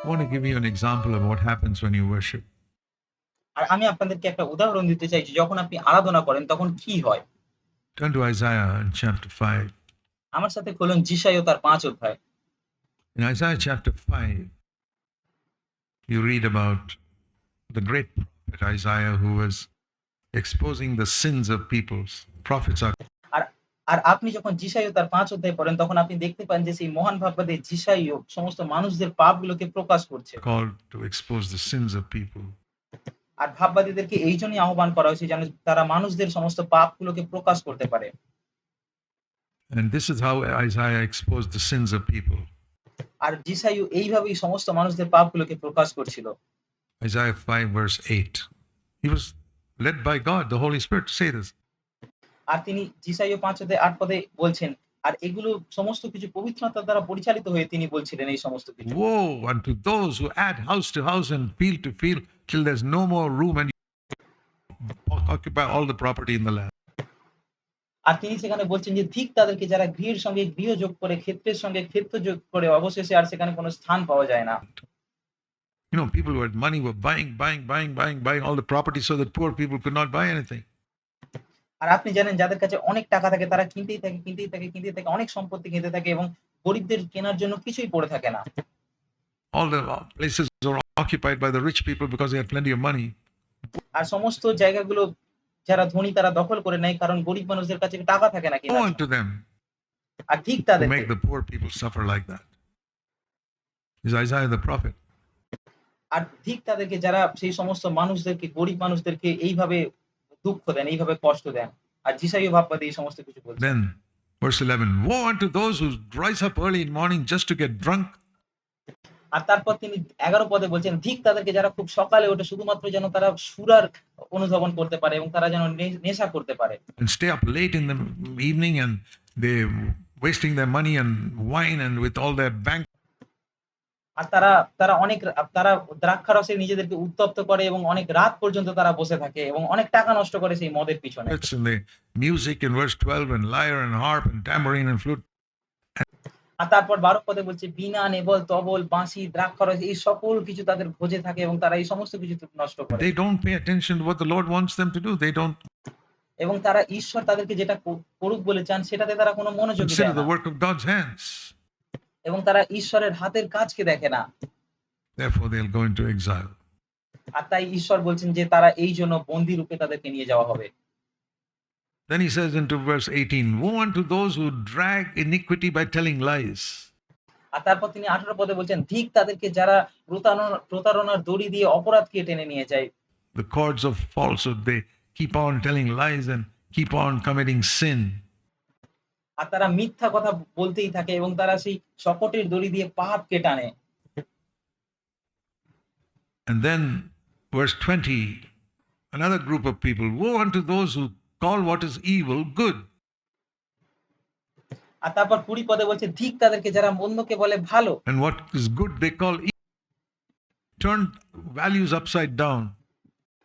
I want to give you an example of what happens when you worship. আর আমি আপনাদেরকে একটা উদাহরণ দিতে চাইছি যখন আপনি আরাধনা করেন তখন কি হয় Turn to Isaiah in chapter 5. আমার সাথে খুলুন জিসাইও তার পাঁচ অধ্যায় In Isaiah chapter 5, you read about the great prophet Isaiah who was exposing the sins of peoples. Prophets are আর আপনি যখন জিসাইও তার পাঁচ অধ্যায় পড়েন তখন আপনি দেখতে পান যে সেই মহান ভাববাদী জিসাইও সমস্ত মানুষদের পাপগুলোকে প্রকাশ করছে to expose the sins of people. আর ভাববাদীদেরকে এই জন্যই আহ্বান করা হয়েছে যেন তারা মানুষদের সমস্ত পাপগুলোকে প্রকাশ করতে পারে And this is how Isaiah exposed the sins of people. আর জিসাইও এইভাবেই সমস্ত মানুষদের পাপগুলোকে প্রকাশ করছিল Isaiah 5, verse 8. He was led by God, the Holy Spirit, to say this. আর তিনি জিসাইও পাঁচ হতে আট পদে বলছেন। আর এগুলো সমস্ত কিছু পবিত্রতা দ্বারা পরিচালিত হয়ে তিনি বলছিলেন এই সমস্ত কিছু। Woe unto those to house and field to field আর তিনি সেখানে বলছেন যে ঠিক তাদেরকে যারা গৃহের সঙ্গে গৃহ যোগ করে ক্ষেত্রের সঙ্গে ক্ষেত্র যোগ করে অবশেষে আর সেখানে কোনো স্থান পাওয়া যায় না। You know people were money were buying buying buying buying buying all the property so that poor people could not buy anything আর আপনি জানেন যাদের কাছে অনেক টাকা থাকে তারা কিনতেই থাকে কিনতেই থাকে কিনতেই থাকে অনেক সম্পত্তি কিনতে থাকে এবং গরিবদের কেনার জন্য কিছুই পড়ে থাকে না All the places were occupied by the rich people because they had plenty of money. আর সমস্ত জায়গাগুলো যারা ধনী তারা দখল করে নেয় কারণ গরিব মানুষদের কাছে টাকা থাকে না them আর ঠিক তাদের make the poor people suffer like that. Is Isaiah the prophet. আর ঠিক তাদেরকে যারা সেই সমস্ত মানুষদেরকে গরিব মানুষদেরকে এইভাবে দুঃখ দেন এইভাবে কষ্ট দেন আর জিসাইও ভাববাদী এই সমস্ত কিছু বলছেন verse 11 Woe unto those who rise up early in morning just to get drunk আর তারপর তিনি এগারো পদে বলছেন ঠিক তাদেরকে যারা খুব সকালে ওঠে শুধুমাত্র যেন তারা সুরার অনুধাবন করতে পারে এবং তারা যেন নেশা করতে পারে stay up late in the evening and they wasting their money and wine and with all their bank আর তারা তারা অনেক তারা দ্রাক্ষারসে নিজেদেরকে উত্তপ্ত করে এবং অনেক রাত পর্যন্ত তারা বসে থাকে এবং অনেক টাকা নষ্ট করে সেই মদের পিছনে It's in the music in verse 12 and lyre and harp and tambourine and flute. আর তারপর বারো পদে বলছে বিনা নেবল তবল বাঁশি দ্রাক্ষারস এই সকল কিছু তাদের খোঁজে থাকে এবং তারা এই সমস্ত কিছু নষ্ট করে They don't pay attention to what the Lord wants them to do. They don't এবং তারা ঈশ্বর তাদেরকে যেটা করুক বলে চান সেটাতে তারা কোনো মনোযোগ দেয় না work of God's hands. এবং তারা ঈশ্বরের হাতের কাজকে দেখে না Therefore, they'll go into exile. আর তাই ঈশ্বর বলছেন যে তারা এই জন্য বন্দি রূপে তাদেরকে নিয়ে যাওয়া হবে Then he says into verse 18 Woe unto those who drag iniquity by telling lies. আর তারপর তিনি আঠারো পদে বলছেন ঠিক তাদেরকে যারা প্রতারণার দড়ি দিয়ে অপরাধকে টেনে নিয়ে যায় The cords of falsehood, they keep on telling lies and keep on committing sin. আর তারা মিথ্যা কথা বলতেই থাকে এবং তারা সেই শকটের দড়ি দিয়ে পাপকে টানে And then, verse 20, another group of people Woe unto those who call what is evil good, আর তারপর কুড়ি পদে বলছে ঠিক তাদেরকে যারা মন্দকে বলে ভালো and what is good they call evil. Turn values upside down.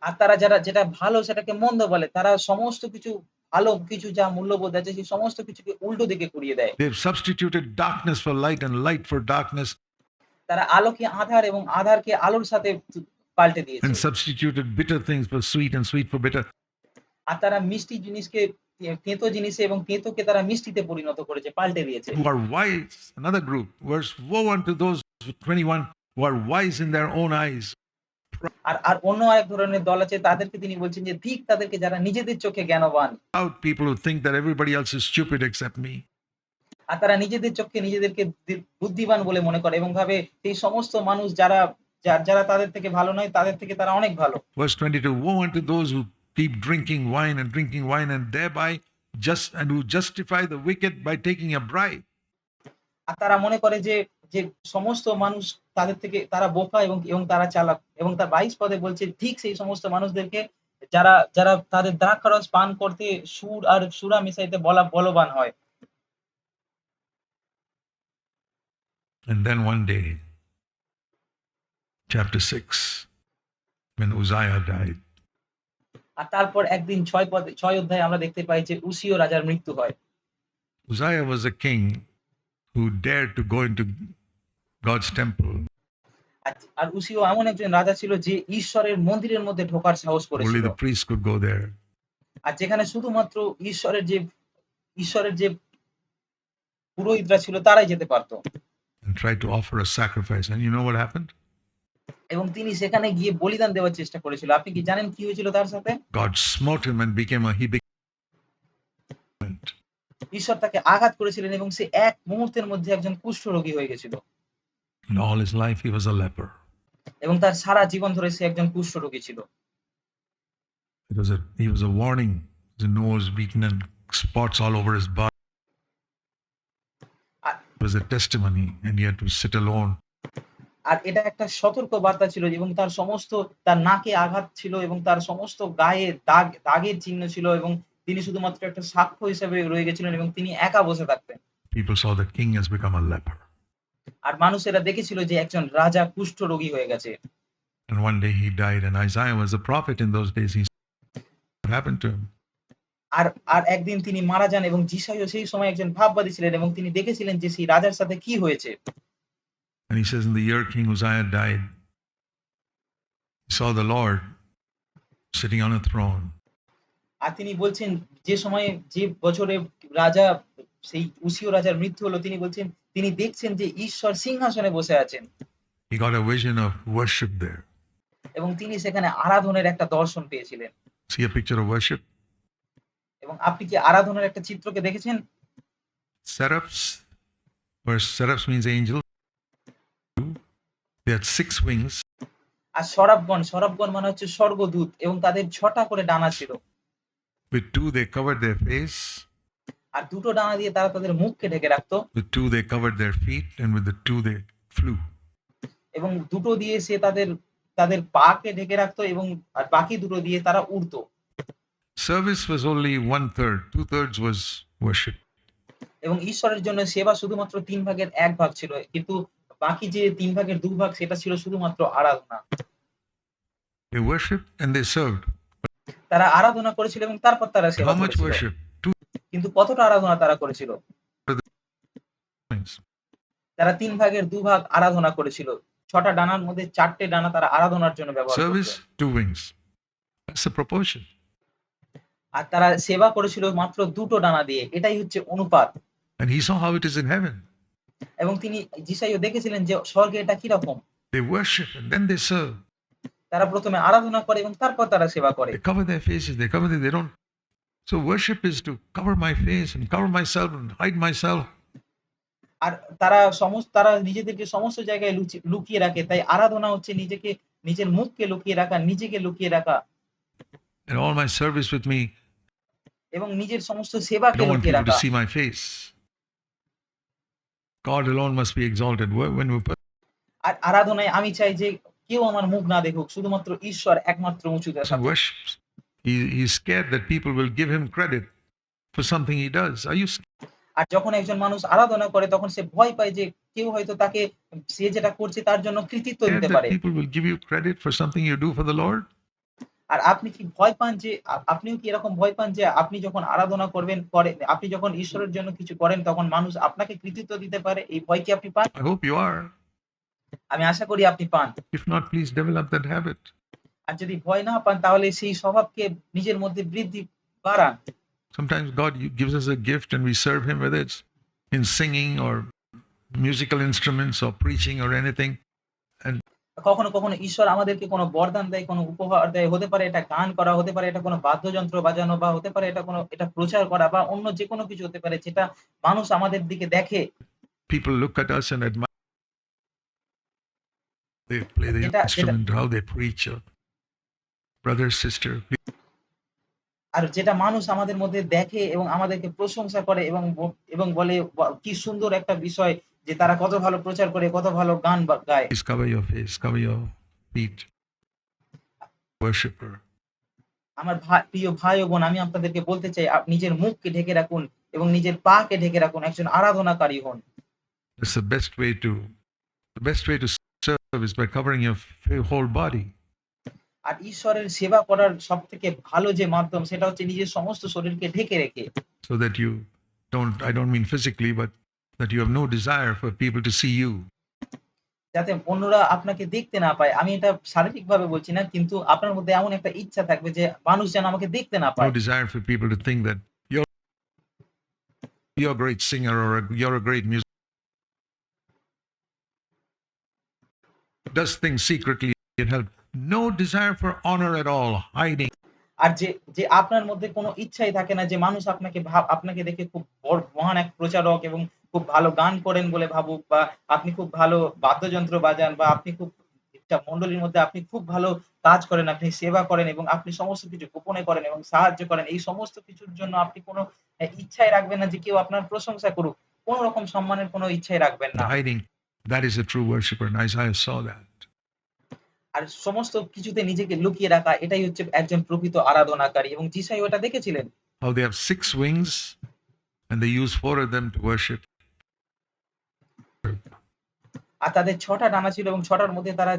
আর তারা যারা যেটা ভালো সেটাকে মন্দ বলে তারা সমস্ত কিছু ভালো কিছু যা মূল্যবোধ আছে সেই সমস্ত কিছুকে উল্টো দিকে ঘুরিয়ে দেয় They've substituted darkness for light and light for darkness, তারা আলোকে আধার এবং আধারকে আলোর সাথে পাল্টে দিয়েছে and substituted bitter things for sweet and sweet for bitter. আর তারা মিষ্টি জিনিসকে তেঁতো জিনিসে এবং তেঁতোকে তারা মিষ্টিতে পরিণত করেছে পাল্টে দিয়েছে Who are wise, another group. Verse Woe unto those, 21, who are wise in their own eyes. আর আর অন্য এক ধরনের দল আছে তাদেরকে তিনি বলছেন যে ঠিক তাদেরকে যারা নিজেদের চোখে জ্ঞানবান Proud people who think that everybody else is stupid except me. আর তারা নিজেদের চোখে নিজেদেরকে বুদ্ধিমান বলে মনে করে এবং ভাবে সেই সমস্ত মানুষ যারা যারা তাদের থেকে ভালো নয় তাদের থেকে তারা অনেক ভালো Verse 22 Woe unto those who keep drinking wine and drinking wine and thereby just and who justify the wicked by taking a bribe. আর তারা মনে করে যে যে সমস্ত মানুষ তাদের থেকে তারা বোকা এবং এবং তারা চালাক। এবং তার বাইশ পদে বলছে ঠিক সেই সমস্ত মানুষদেরকে যারা যারা তাদের দ্রাক্ষারস পান করতে সুর আর সুরা মিশাইতে বলা বলবান হয়। And then one day, chapter 6, when Uzziah died, আর তারপর একদিন ছয় পদে ছয় অধ্যায়ে আমরা দেখতে পাই যে উসিও রাজার মৃত্যু হয়। Uzziah was a king who dared to go into God's temple আর উসিও এমন একজন রাজা ছিল যে ঈশ্বরের মন্দিরের মধ্যে ঢোকার সাহস Only the priests could go there. আর যেখানে শুধুমাত্র ঈশ্বরের যে ঈশ্বরের যে পুরোহিতরা ছিল তারাই যেতে পারত। and tried to offer a sacrifice. And you know what happened? এবং তিনি সেখানে গিয়ে বলিদান দেওয়ার চেষ্টা করেছিল। আপনি কি জানেন কি হয়েছিল তার সাথে? God smote him and became a he became ঈশ্বর তাকে আঘাত করেছিলেন এবং সে এক মুহূর্তের মধ্যে একজন কুষ্ঠরোগী হয়ে গেছিল। all his life he was a leper. এবং তার সারা জীবন ধরে সে একজন কুষ্ঠরোগী ছিল। It was a he was a warning. His nose beaten and spots all over his body. It was a testimony, and he had to sit alone. আর এটা একটা সতর্ক বার্তা ছিল এবং তার সমস্ত তার নাকে আঘাত ছিল এবং তার সমস্ত গায়ে দাগ দাগের চিহ্ন ছিল এবং তিনি শুধুমাত্র একটা সাক্ষ্য হিসেবে রয়ে গেছিলেন এবং তিনি একা বসে থাকতেন। People saw the king has become a leper. আর মানুষেরা দেখেছিল যে একজন রাজা কুষ্ঠরোগী হয়ে গেছে। And one day he died, and Isaiah was a prophet in those days. He what happened to him? আর আর একদিন তিনি মারা যান এবং যিশাইও সেই সময় একজন ভাববাদী ছিলেন এবং তিনি দেখেছিলেন যে সেই রাজার সাথে কি হয়েছে। And he says, In the year King Uzziah died, he saw the Lord sitting on a throne. আর তিনি বলছেন যে সময়ে যে বছরে রাজা সেই উসিও রাজার মৃত্যু হলো তিনি বলছেন তিনি দেখছেন যে ঈশ্বর সিংহাসনে বসে আছেন। He got a vision of worship there. এবং তিনি সেখানে আরাধনের একটা দর্শন পেয়েছিলেন। See a picture of worship? এবং আপনি কি আরাধনার একটা চিত্রকে দেখেছেন? Seraphs, where seraphs means angels, they had six wings, আর সরাবগণ সরাবগণ মানে হচ্ছে স্বর্গদূত এবং তাদের ছটা করে ডানা ছিল। with two they covered their face, আর দুটো ডানা দিয়ে তারা তাদের মুখকে ঢেকে রাখতো with two they covered their feet, and with the two they flew. এবং দুটো দিয়ে সে তাদের তাদের পাকে ঢেকে রাখতো এবং আর বাকি দুটো দিয়ে তারা উড়তো Service was only one third, two thirds was worship. এবং ঈশ্বরের জন্য সেবা শুধুমাত্র তিন ভাগের এক ভাগ ছিল কিন্তু বাকি যে তিন ভাগের দু ভাগ সেটা ছিল শুধুমাত্র আরাধনা They worshiped and they served. তারা আরাধনা করেছিল এবং তারপর তারা সেবা করেছিল। কিন্তু কতটা আরাধনা তারা করেছিল? তারা তিন ভাগের দু ভাগ আরাধনা করেছিল। ছটা ডানার মধ্যে চারটে ডানা তারা আরাধনার জন্য ব্যবহার আর তারা সেবা করেছিল মাত্র দুটো ডানা দিয়ে। এটাই হচ্ছে অনুপাত। And he saw how it is in heaven. এবং তিনি যিশাইও দেখেছিলেন যে স্বর্গে এটা কীরকম। They worship and then they serve. তারা প্রথমে আরাধনা করে এবং তারপর তারা সেবা করে They cover their faces, they cover their, they don't. So worship is to cover my face and cover myself and hide myself. আর তারা সমস্ত তারা নিজেদেরকে সমস্ত জায়গায় লুকিয়ে রাখে তাই আরাধনা হচ্ছে নিজেকে নিজের মুখকে লুকিয়ে রাখা নিজেকে লুকিয়ে রাখা And all my service with me, এবং নিজের সমস্ত সেবাকে don't want লুকিয়ে to রাখা see my face. God alone must be exalted. When we put আর আরাধনায় আমি চাই যে কেউ আমার মুখ না দেখুক শুধুমাত্র ঈশ্বর একমাত্র উঁচুতে থাকুক। worships, he, he's scared that people will give him credit for something he does. Are you আর যখন একজন মানুষ আরাধনা করে তখন সে ভয় পায় যে কেউ হয়তো তাকে সে যেটা করছে তার জন্য কৃতিত্ব দিতে পারে people will give you credit for something you do for the Lord? আর আপনি কি ভয় পান যে আপনিও কি এরকম ভয় পান যে আপনি যখন আরাধনা করবেন করে আপনি যখন ঈশ্বরের জন্য কিছু করেন তখন মানুষ আপনাকে কৃতিত্ব দিতে পারে এই ভয় কি আপনি পান I hope you are. আমি আশা করি আপনি পান। If not please develop that habit আর যদি ভয় না পান তাহলে সেই স্বভাবকে নিজের মধ্যে বৃদ্ধি বাড়ান। Sometimes god gives us a gift and we serve him with it in singing or musical instruments or preaching or anything. And কখনো কখনো ঈশ্বর আমাদেরকে কোনো বরদান দেয় কোনো উপহার দেয়। হতে পারে এটা গান করা হতে পারে এটা কোনো বাদ্যযন্ত্র বাজানো বা হতে পারে এটা কোনো এটা প্রচার করা বা অন্য যে কোনো কিছু হতে পারে যেটা মানুষ আমাদের দিকে দেখে। People look at They play the It- it- instrument, how they preach. Or brother, sister, please আর যেটা মানুষ আমাদের মধ্যে দেখে এবং আমাদেরকে প্রশংসা করে এবং ব- এবং বলে "বাহ, কি সুন্দর একটা বিষয় যে তারা কত ভালো প্রচার করে কত ভালো গান বা- গায় cover your face, cover your feet. Worshipper. আমার প্রিয় ভাই ও বোন আমি আপনাদেরকে বলতে চাই আপ- নিজের মুখকে ঢেকে রাখুন এবং নিজের পাকে ঢেকে রাখুন একজন আরাধনাকারী হন That's the best way to the best way to serve is by covering your f- whole body. আর ঈশ্বরের সেবা করার সব থেকে ভালো যে মাধ্যম সেটা হচ্ছে নিজের সমস্ত শরীরকে ঢেকে রেখে so that you don't i don't mean physically but that you have no desire for people to see you যাতে অন্যরা আপনাকে দেখতে না পায়। আমি এটা শারীরিকভাবে বলছি না, কিন্তু আপনার মধ্যে এমন একটা ইচ্ছা থাকবে যে মানুষ যেন আমাকে দেখতে না No পায়। desire for people to think that you're you're a great singer or a, you're a great musician. Does things secretly and help. No desire for honor at all, hiding. আর যে, যে আপনার মধ্যে কোনো ইচ্ছাই থাকে না যে মানুষ আপনাকে ভাব আপনাকে দেখে খুব বড় মহান এক প্রচারক এবং খুব ভালো গান করেন বলে ভাবুক বা আপনি খুব ভালো বাদ্যযন্ত্র বাজান বা আপনি খুব একটা মণ্ডলীর মধ্যে আপনি খুব ভালো কাজ করেন, আপনি সেবা করেন এবং আপনি সমস্ত কিছু গোপনে করেন এবং সাহায্য করেন। এই সমস্ত কিছুর জন্য আপনি কোনো ইচ্ছাই রাখবেন না যে কেউ আপনার প্রশংসা করুক। কোন রকম সম্মানের কোনো ইচ্ছাই রাখবেন না। That is a true worshiper, and Isaiah saw that. আর সমস্ত কিছুতে নিজেকে লুকিয়ে রাখা এটাই হচ্ছে একজন প্রকৃত আরাধনাকারী। এবং জিসাই ওটা দেখেছিলেন? How they have six wings and they use four of them to worship. আর তাদের ছটা ডানা ছিল এবং ছটার মধ্যে তারা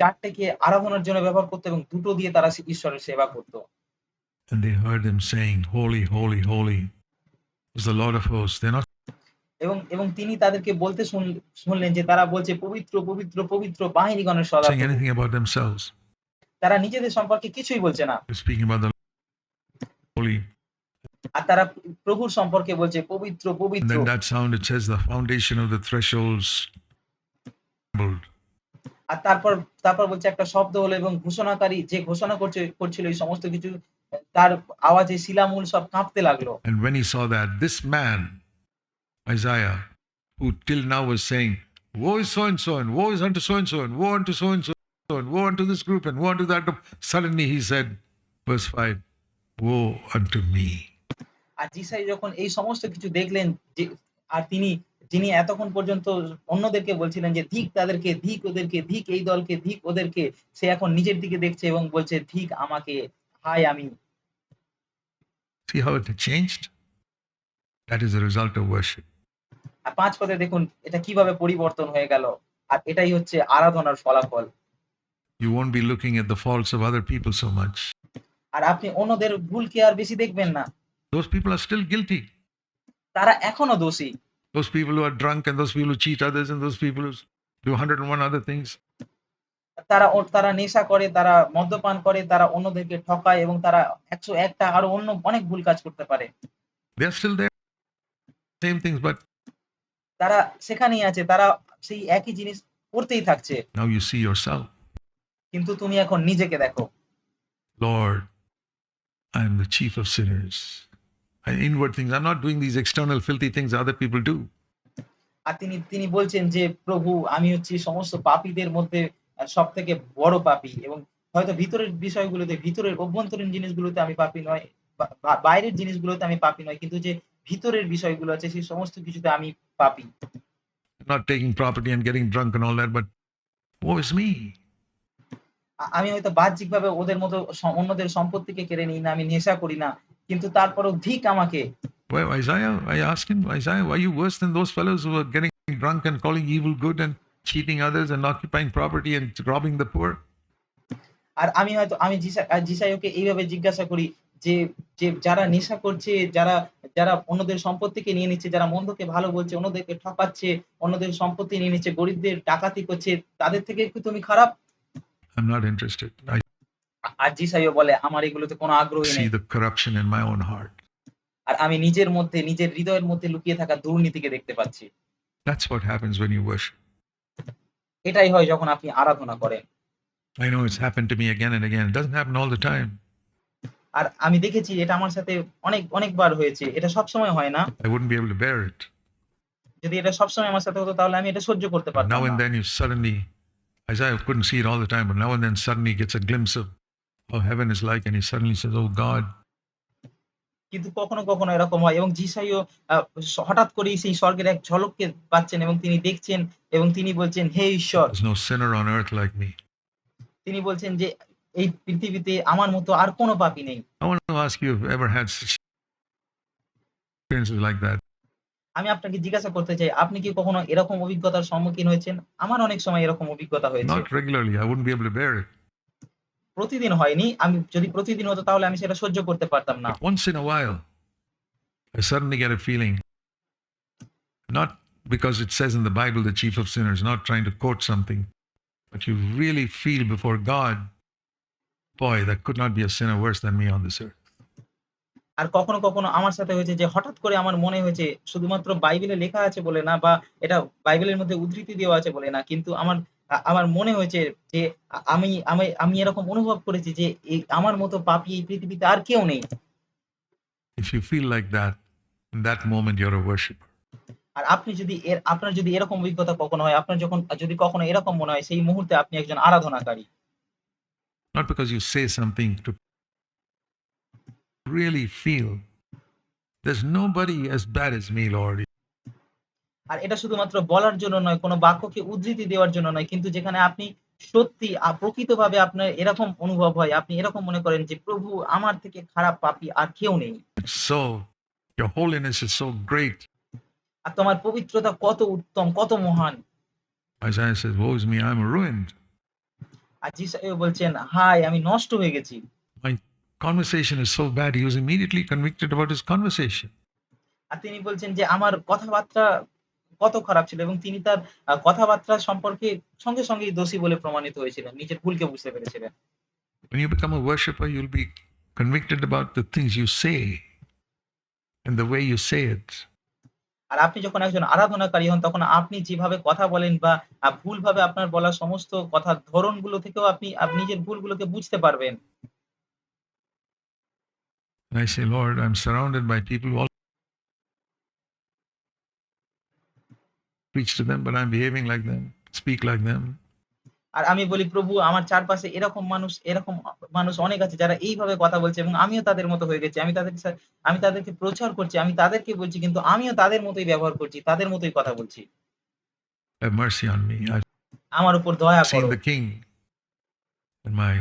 চারটে কে আরাধনার জন্য ব্যবহার করত এবং দুটো দিয়ে তারা ঈশ্বরের সেবা করত। And they heard them saying holy holy holy is the lord of hosts. They're not এবং এবং তিনি তাদেরকে বলতে শুনলেন যে তারা বলছে পবিত্র, পবিত্র, পবিত্র বাহিনীগণের themselves. তারা নিজেদের সম্পর্কে কিছুই বলছে না। আর তারা প্রভুর সম্পর্কে বলছে পবিত্র, পবিত্র। that sound, it says the foundation of the thresholds আর তারপর তারপর বলছে একটা শব্দ হলো এবং ঘোষণাকারী যে ঘোষণা করছে করছিল এই সমস্ত কিছু তার আওয়াজে শিলামূল সব কাঁপতে লাগল। And when he saw that, this man, Isaiah, who till now was saying, Woe is so and so, and woe is unto so and so, and woe unto so and so, and woe unto this group, and woe unto that group, suddenly he said, verse 5, Woe unto me. আর যিশাই যখন এই সমস্ত কিছু দেখলেন যে আর তিনি যিনি এতক্ষণ পর্যন্ত অন্যদেরকে বলছিলেন যে ধিক তাদেরকে, ধিক ওদেরকে, ধিক এই দলকে, ধিক ওদেরকে। সে এখন নিজের দিকে দেখছে এবং বলছে ধিক আমাকে, হায় আমি। See how it changed? That is the result of worship. আর পাঁচ পদে দেখুন এটা কীভাবে পরিবর্তন হয়ে গেল আর এটাই হচ্ছে আরাধনার ফলাফল। You won't be looking at the faults of other people so much আর আপনি অন্যদের ভুল কে আর বেশি দেখবেন না। Those people are still guilty তারা এখনও দোষী। Those people who are drunk and those people who cheat others and those people who do 101 other things তারা ওর তারা নেশা করে তারা মদ্যপান করে তারা অন্যদেরকে ঠকায় এবং তারা 101 টা আরও অন্য অনেক ভুল কাজ করতে পারে। They are still there same things but তারা সেখানেই আছে। তারা সেই একই জিনিস করতেই থাকছে। now you see yourself. কিন্তু তুমি এখন নিজেকে দেখো। Lord, I am the chief of sinners. And inward things. I'm not doing these external filthy things other people do. আর তিনি তিনি বলছেন যে, "প্রভু আমি হচ্ছি সমস্ত পাপীদের মধ্যে আ সবথেকে বড় পাপী এবং হয়তো ভিতরের বিষয়গুলোতে, ভিতরের অভ্যন্তরীণ জিনিসগুলোতে আমি পাপী নয়। বাইরের জিনিসগুলোতে আমি পাপী নয়। কিন্তু যে ভিতরের বিষয়গুলো আছে সেই সমস্ত কিছুতে আমি পাপী।" Not taking property and getting drunk and all that, but woe is me. আমি হয়তো বাহ্যিকভাবে ওদের মতো অন্যদের সম্পত্তিকে কেড়ে নিই না, আমি নেশা করি না। কিন্তু তারপরেও ধিক আমাকে। Well, Isaiah, I asked him, Isaiah, why are you worse than those fellows who are getting drunk and calling evil good and cheating others and occupying property and robbing the poor? আর আমি হয়তো আমি যিশাইকে এইভাবে জিজ্ঞাসা করি যে, যে যারা নেশা করছে, যারা যারা অন্যদের সম্পত্তিকে নিয়ে নিচ্ছে, যারা মন্দকে ভালো বলছে, অন্যদেরকে ঠকাচ্ছে, অন্যদের সম্পত্তি নিয়ে নিচ্ছে, গরিবদের ডাকাতি করছে, তাদের থেকে কি তুমি খারাপ? I'm not interested. I আর বলে, "আমার এগুলোতে কোনো আগ্রহই নেই। the corruption in my own heart. আর আমি নিজের মধ্যে, নিজের হৃদয়ের মধ্যে লুকিয়ে থাকা দুর্নীতিকে দেখতে পাচ্ছি।" That's what happens when you worship. এটাই হয় যখন আপনি আরাধনা করেন। I know it's happened to me again and again. It doesn't happen all the time. আর আমি দেখেছি এটা আমার সাথে অনেক অনেকবার হয়েছে। এটা সব সময় হয় না। I wouldn't be able to bear it যদি এটা সব সময় আমার সাথে হতো তাহলে আমি এটা সহ্য করতে পারতাম নাও and then you suddenly as i couldn't see it all the time but now and then suddenly gets a glimpse of how heaven is like and he suddenly says oh god. কিন্তু কখনো কখনো এরকম হয়। এবং জিসাইও হঠাৎ করে সেই স্বর্গের এক ঝলককে পাচ্ছেন এবং তিনি দেখছেন এবং তিনি বলছেন হে ঈশ্বর! No sinner on earth like me তিনি বলছেন যে "এই পৃথিবীতে আমার মতো আর কোনো পাপী নেই।" I want to ask you if you've ever had such experiences like that. আমি আপনাকে জিজ্ঞাসা করতে চাই, আপনি কি কখনো এরকম অভিজ্ঞতার সম্মুখীন হয়েছেন? আমার অনেক সময় এরকম অভিজ্ঞতা হয়েছে। Not regularly. I wouldn't be able to bear it. প্রতিদিন হয়নি। আমি যদি প্রতিদিন হতো তাহলে আমি সেটা সহ্য করতে পারতাম না। But once in a while, I suddenly get a feeling, not because it says in the Bible, the chief of sinners, not trying to quote something, but you really feel before God, boy, there could not be a sinner worse than me on this earth. আর কখনো, কখনো আমার সাথে হয়েছে যে হঠাৎ করে আমার মনে হয়েছে শুধুমাত্র বাইবেলে লেখা আছে বলে না বা এটা বাইবেলের মধ্যে উদ্ধৃতি দেওয়া আছে বলে না। কিন্তু আমার আমার মনে হয়েছে যে আমি আমি আমি এরকম অনুভব করেছি যে আমার মতো পাপী এই পৃথিবীতে আর কেউ নেই। If you feel like that, in that moment you're a worshiper. আর আপনি যদি এর আপনার যদি এরকম অভিজ্ঞতা কখনো হয়, আপনার যখন যদি কখনো এরকম মনে হয় সেই মুহূর্তে আপনি একজন আরাধনাকারী। Not because you say something to really feel there's nobody as bad as me, Lord. আর এটা শুধুমাত্র বলার জন্য নয়, কোনো বাক্যকে উদ্ধৃতি দেওয়ার জন্য নয়। কিন্তু যেখানে আপনি সত্যি প্রকৃতভাবে আপনার এরকম অনুভব হয়, আপনি এরকম মনে করেন যে প্রভু আমার থেকে খারাপ পাপী আর কেউ নেই। So so, your holiness is so great. আর তোমার পবিত্রতা কত উত্তম, কত মহান। Isaiah says, Woe is me, I'm ruined. আর যিশাইও বলছেন, হায় আমি নষ্ট হয়ে গেছি। My conversation is so bad. He was immediately convicted about his conversation. আর তিনি বলছেন যে আমার কথাবার্তা কত খারাপ ছিল এবং তিনি তার কথাবার্তা সম্পর্কে সঙ্গে সঙ্গেই দোষী বলে প্রমাণিত হয়েছিলেন। নিজের ভুলকে বুঝতে পেরেছিলেন। When you become a worshiper, you'll be convicted about the things you say and the way you say it. আর আপনি যখন একজন আরাধনাকারী হন তখন আপনি যেভাবে কথা বলেন বা ভুলভাবে আপনার বলা সমস্ত কথা ধরনগুলো থেকেও আপনি নিজের ভুলগুলোকে বুঝতে পারবেন। Preach to them, but I'm behaving like them, speak like them, আর আমি বলি প্রভু আমার চারপাশে এরকম মানুষ এরকম মানুষ অনেক আছে যারা এইভাবে কথা বলছে এবং আমিও তাদের মতো হয়ে গেছি। আমি তাদেরকে সা আমি তাদেরকে প্রচার করছি, আমি তাদেরকে বলছি কিন্তু আমিও তাদের মতোই ব্যবহার করছি, তাদের মতোই কথা বলছি। আমার উপর দয়া করো। the King, and my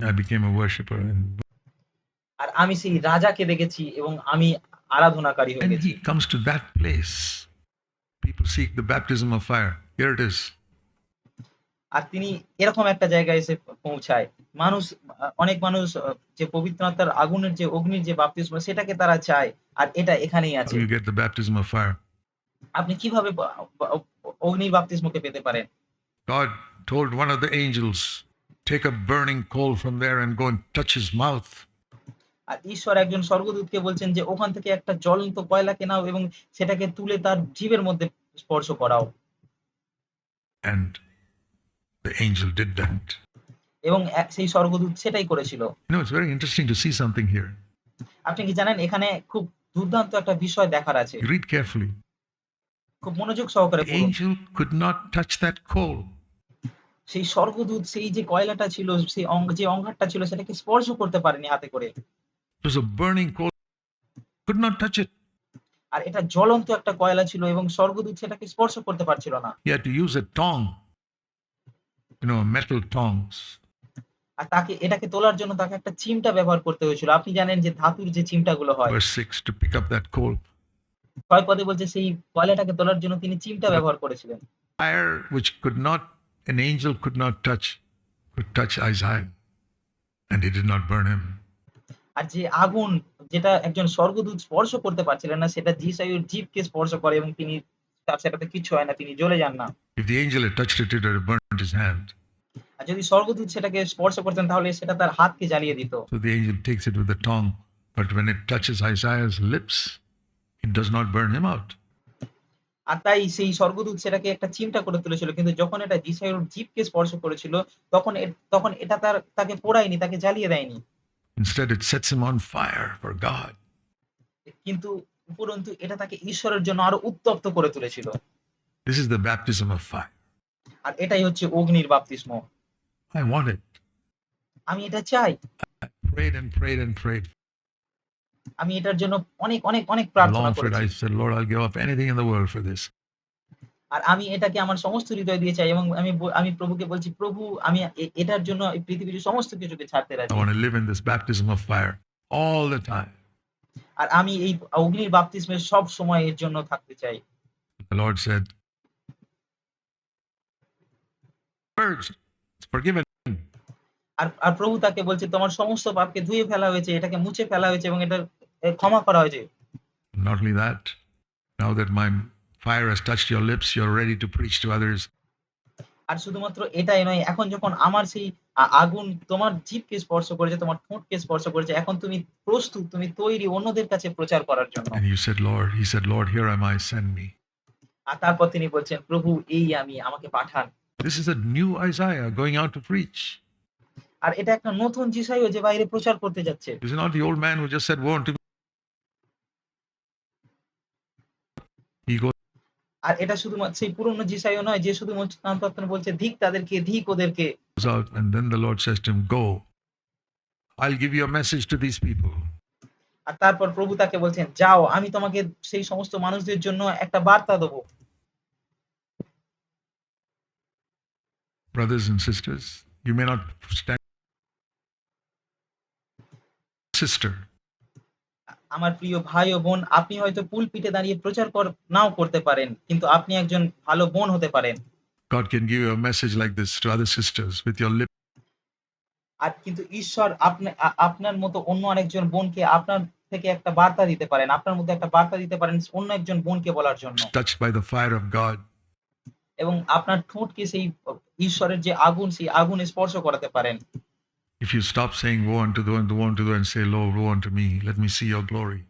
I became a worshiper. And আর আমি সেই রাজাকে দেখেছি এবং আমি আরাধনাকারী হয়ে গেছি। comes to that place, people seek the baptism of fire. Here it is. আর তিনি এরকম একটা জায়গায় এসে পৌঁছায়। মানুষ অনেক মানুষ যে পবিত্র আত্মার আগুনের যে অগ্নির যে বাপ্তিস্ম সেটাকে তারা চায়। আর এটা এখানেই আছে। আপনি কীভাবে অগ্নির বাপ্তিস্মকে পেতে পারেন? God told one of the angels, take a burning coal from there and go and touch his mouth. আর ঈশ্বর একজন স্বর্গদূতকে বলছেন যে ওখান থেকে একটা জ্বলন্ত কয়লাকে নাও এবং সেটাকে তুলে তার জিভের মধ্যে স্পর্শ করাও। And the angel did that. এবং সেই স্বর্গদূত সেটাই করেছিল। You know, it's very interesting to see something here. আপনি কি জানেন এখানে খুব দুর্দান্ত একটা বিষয় দেখার আছে। Read carefully. খুব মনোযোগ সহকারে The পড়ুন। angel could not touch that coal. সেই স্বর্গদূত সেই যে কয়লাটা ছিল, সেই অং যে অঙ্গারটা ছিল সেটাকে স্পর্শ করতে পারেনি হাতে করে। It was a burning coal. Could not touch it. আর এটা জ্বলন্ত একটা কয়লা ছিল এবং স্বর্গদূত সেটাকে স্পর্শ করতে পারছিল না। He had to use a tong. You know, metal tongs. আর তাকে এটাকে তোলার জন্য তাকে একটা চিমটা ব্যবহার করতে হয়েছিল। আপনি জানেন যে ধাতুর যে চিমটাগুলো হয়। Verse 6 to pick up that coal. ছয় পদে বলছে সেই কয়লাটাকে তোলার জন্য তিনি চিমটা ব্যবহার করেছিলেন। Fire which could not, an angel could not touch, could touch Isaiah. And he did not burn him. আর যে আগুন যেটা একজন স্বর্গদূত স্পর্শ করতে পারছিলেন না সেটা যিশাইয়ের জিভকে স্পর্শ করে এবং তিনি তার সেটাতে কিছু হয় না তিনি জ্বলে যান না। If the angel touched it it burned his hand আর যদি স্বর্গদূত সেটাকে স্পর্শ করতেন তাহলে সেটা তার হাতকে জ্বালিয়ে দিত। So the angel takes it with the tong but when it touches Isaiah's lips it does not burn him out আর তাই সেই স্বর্গদূত সেটাকে একটা চিন্তা করে তুলেছিল কিন্তু যখন এটা জিসাইর জিপকে স্পর্শ করেছিল তখন তখন এটা তার তাকে পোড়ায়নি তাকে জ্বালিয়ে দেয়নি। Instead it sets him on fire for God কিন্তু উপরন্তু এটা তাকে ঈশ্বরের জন্য আরও উত্তপ্ত করে তুলেছিল। This is the baptism of fire. আর এটাই হচ্ছে অগ্নির বাপ্তিস্ম। I want it. আমি এটা চাই। I prayed and prayed and prayed. আমি এটার জন্য অনেক, অনেক, অনেক প্রার্থনা Long for it. করেছি। I said, Lord, I'll give up anything in the world for this. আর আমি এটাকে আমার সমস্ত হৃদয় দিয়ে চাই এবং আমি আমি প্রভুকে বলছি, "প্রভু আমি এটার জন্য পৃথিবীর সমস্ত কিছুকে ছাড়তে I want to live in this baptism of fire all the time. আর আমি এই অগ্নির বাপতিস্মের সব সময় এর জন্য থাকতে চাই। The Lord said, আর আর প্রভু তাকে বলছে তোমার সমস্ত পাপকে ধুয়ে ফেলা হয়েছে এটাকে মুছে ফেলা হয়েছে এবং এটা ক্ষমা করা হয়েছে। Not only that, now that my fire has touched your lips, you're ready to preach to others. আর শুধুমাত্র এটাই নয় এখন যখন আমার সেই আগুন তোমার জিভকে স্পর্শ করেছে তোমার ঠোঁটকে স্পর্শ করেছে এখন তুমি প্রস্তুত তুমি তৈরি অন্যদের কাছে প্রচার করার জন্য And you said, Lord, he said, Lord, here am I, send me. আর তারপর তিনি বলছেন প্রভু এই আমি আমাকে পাঠান This is a new Isaiah going out to preach. আর এটা একটা নতুন জিসাইও যে বাইরে প্রচার করতে যাচ্ছে This is not the old man who just said, me. He goes আর এটা শুধুমাত্র সেই পুরনো জিসাইও নয় যে শুধু শুধুমাত্র বলছে ধিক তাদেরকে ধিক ওদেরকে out, and then the Lord says to him, Go. I'll give you a message to these people. আর তারপর প্রভু তাকে বলছেন যাও আমি তোমাকে সেই সমস্ত মানুষদের জন্য একটা বার্তা দেবো Brothers and sisters, you may not stand. Sister, আমার প্রিয় ভাই ও বোন আপনি হয়তো পুল পিঠে দাঁড়িয়ে প্রচার কর নাও করতে পারেন কিন্তু আপনি একজন ভালো বোন হতে পারেন God can give you a message like this to other sisters with your lips. আর কিন্তু ঈশ্বর আপনি আপনার মতো অন্য আরেকজন বোনকে আপনার থেকে একটা বার্তা দিতে পারেন আপনার মধ্যে একটা বার্তা দিতে পারেন অন্য একজন বোনকে বলার জন্য touched by the fire of God. এবং আপনার ঠোঁটকে সেই ঈশ্বরের যে আগুন সেই আগুন স্পর্শ করাতে পারেন If you stop saying woe unto the one, woe unto the and say, Lord, woe unto me, let me see your glory.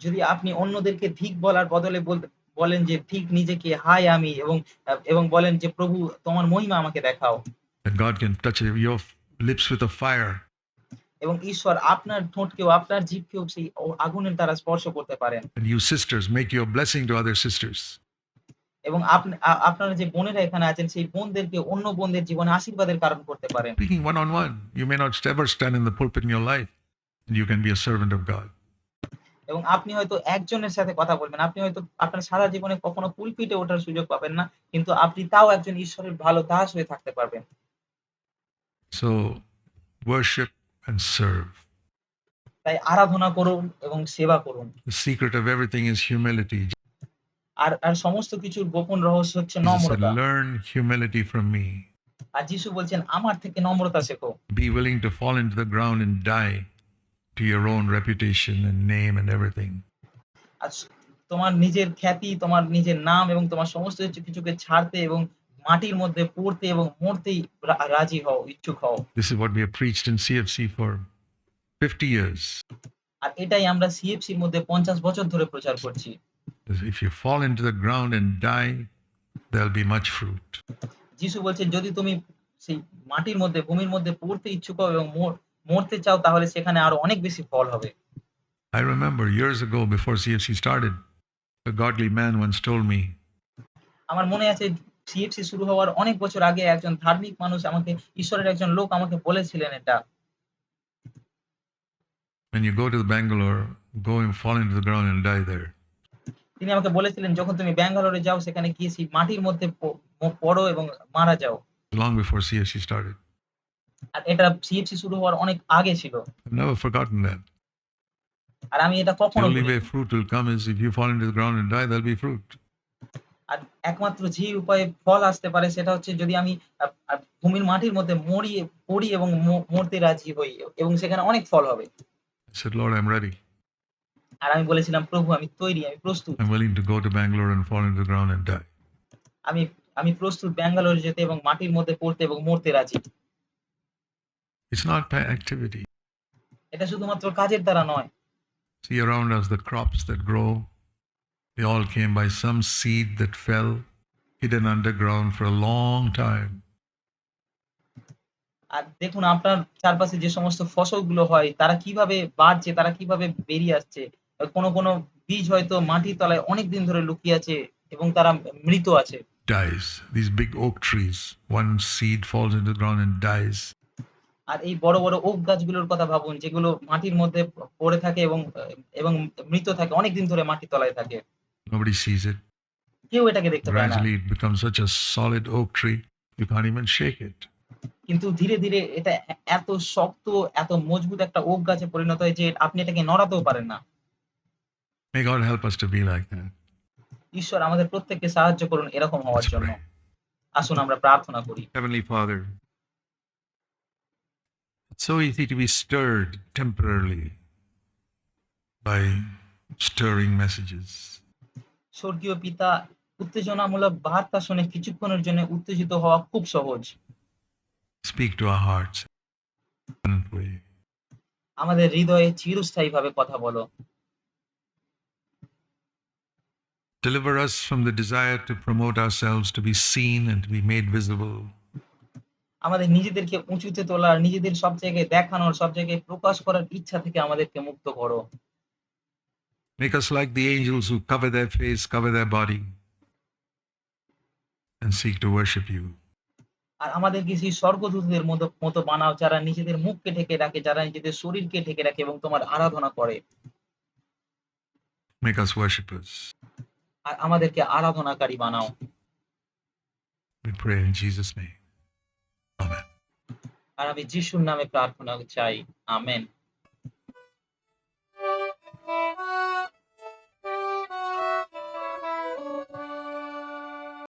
যদি আপনি অন্যদেরকে ঠিক বলার বদলে বলতে বলেন যে ঠিক নিজেকে হাই আমি এবং এবং বলেন যে প্রভু তোমার মহিমা আমাকে দেখাও And God can touch your lips with a fire. এবং ঈশ্বর আপনার ঠোঁটকেও আপনার জীবকেও সেই ও- আগুনের দ্বারা স্পর্শ করতে পারেন And you sisters, make you a blessing to other sisters. এবং আপনি আপনারা যে বোনেরা এখানে আছেন সেই বোনদেরকে অন্য বোনদের জীবনে আশীর্বাদের কারণ করতে পারেন Speaking one on one, you may not ever stand in the pulpit in your life, and you can be a servant of God. এবং আপনি হয়তো একজনের সাথে কথা বলবেন আপনি হয়তো আপনার সারা জীবনে কখনো পুলপিটে ওঠার সুযোগ পাবেন না কিন্তু আপনি তাও একজন ঈশ্বরের ভালো দাস হয়ে থাকতে পারবেন So worship and serve. তাই আরাধনা করুন এবং সেবা করুন The secret of everything is humility. আর আর সমস্ত কিছুর গোপন রহস্য হচ্ছে Jesus said, নম্রতা Learn humility from me. আর যিশু বলছেন আমার থেকে নম্রতা শেখো Be willing to fall into the ground and die to your own reputation and name and everything. আর স- তোমার নিজের খ্যাতি তোমার নিজের নাম এবং তোমার সমস্ত কিছু কিছুকে ছাড়তে এবং মাটির মধ্যে পড়তে এবং মরতেই রা- রাজি হও ইচ্ছুক হও This is what we have preached in CFC for 50 years. আর এটাই আমরা সিএফসির মধ্যে পঞ্চাশ বছর ধরে প্রচার করছি If you fall into the ground and die, there'll be much fruit. যিশু বলছে যদি তুমি সেই মাটির মধ্যে ভূমির মধ্যে পড়তে ইচ্ছুক হও এবং মর- মরতে চাও তাহলে সেখানে আরো অনেক বেশি ফল হবে I remember years ago, before CFC started, a godly man once told me, আমার মনে আছে সিএফসি শুরু হওয়ার অনেক বছর আগে একজন ধার্মিক মানুষ আমাকে ঈশ্বরের একজন লোক আমাকে বলেছিলেন এটা When you go to Bangalore, go and fall into the ground and die there. তিনি আমাকে বলেছিলেন যখন তুমি ব্যাঙ্গালোরে যাও সেখানে গিয়ে সেই মাটির মধ্যে পড়ো এবং মারা যাও Long before CFC started. আর এটা সিএফসি শুরু হওয়ার অনেক আগে ছিল I've never forgotten that. আর আমি এটা কখনো only way fruit will come is if you fall into the ground and die, there'll be fruit. আর একমাত্র যে উপায়ে ফল আসতে পারে সেটা হচ্ছে যদি আমি ভূমির মাটির মধ্যে মরি পড়ি এবং মরতে রাজি হই এবং সেখানে অনেক ফল হবে I said, Lord, I'm ready. আর আমি বলেছিলাম প্রভু আমি তৈরি আমি প্রস্তুত I'm willing to go to Bangalore and fall into the ground and die. আমি আমি প্রস্তুত ব্যাঙ্গালোরে যেতে এবং মাটির মধ্যে পড়তে এবং মরতে রাজি It's not by activity. এটা শুধুমাত্র কাজের দ্বারা নয় See around us the crops that grow, they all came by some seed that fell hidden underground for a long time. আর দেখুন আপনার চারপাশে যে সমস্ত ফসলগুলো হয় তারা কীভাবে বাড়ছে তারা কীভাবে বেরিয়ে আসছে কোনো কোনো বীজ হয়তো মাটির তলায় অনেক দিন ধরে লুকিয়ে আছে এবং তারা মৃত আছে Dies. These big oak trees, one seed falls into the ground and dies. আর এই বড় বড় ওক গাছগুলোর কথা ভাবুন যেগুলো মাটির মধ্যে পড়ে থাকে এবং এবং মৃত থাকে অনেক দিন ধরে মাটির তলায় থাকে Nobody sees it. কেউ এটাকে দেখতে পায় না Gradually, it becomes such a solid oak tree, you can't even shake it. কিন্তু ধীরে ধীরে এটা এত শক্ত এত মজবুত একটা ওক গাছে পরিণত হয় যে আপনি এটাকে নড়াতেও পারেন না May God help us to be like that. ঈশ্বর আমাদের প্রত্যেককে সাহায্য করুন এরকম হওয়ার জন্য। আসুন আমরা প্রার্থনা করি। Heavenly Father it's so easy to be stirred temporarily by stirring messages স্বর্গীয় পিতা উত্তেজনামূলক বার্তা শুনে কিছুক্ষণের জন্য উত্তেজিত হওয়া খুব সহজ। স্পিক টু আওয়ার হার্টস আমাদের হৃদয়ে চিরস্থায়ীভাবে কথা বলো। Deliver us from the desire to promote ourselves, to be seen and to be made visible. আমাদের নিজেদেরকে উঁচুতে তোলার নিজেদের সব জায়গায় দেখানোর সব জায়গায় প্রকাশ করার ইচ্ছা থেকে আমাদেরকে মুক্ত করো Make us like the angels who cover their face, cover their body, and seek to worship you. আর আমাদেরকে সেই স্বর্গদূতদের মতো মতো বানাও যারা নিজেদের মুখকে ঢেকে রাখে যারা নিজেদের শরীরকে ঢেকে রাখে এবং তোমার আরাধনা করে Make us worshippers. আর আমাদেরকে আরাধনাকারী বানাও। আর আমি যিশুর নামে প্রার্থনা চাই। আমেন।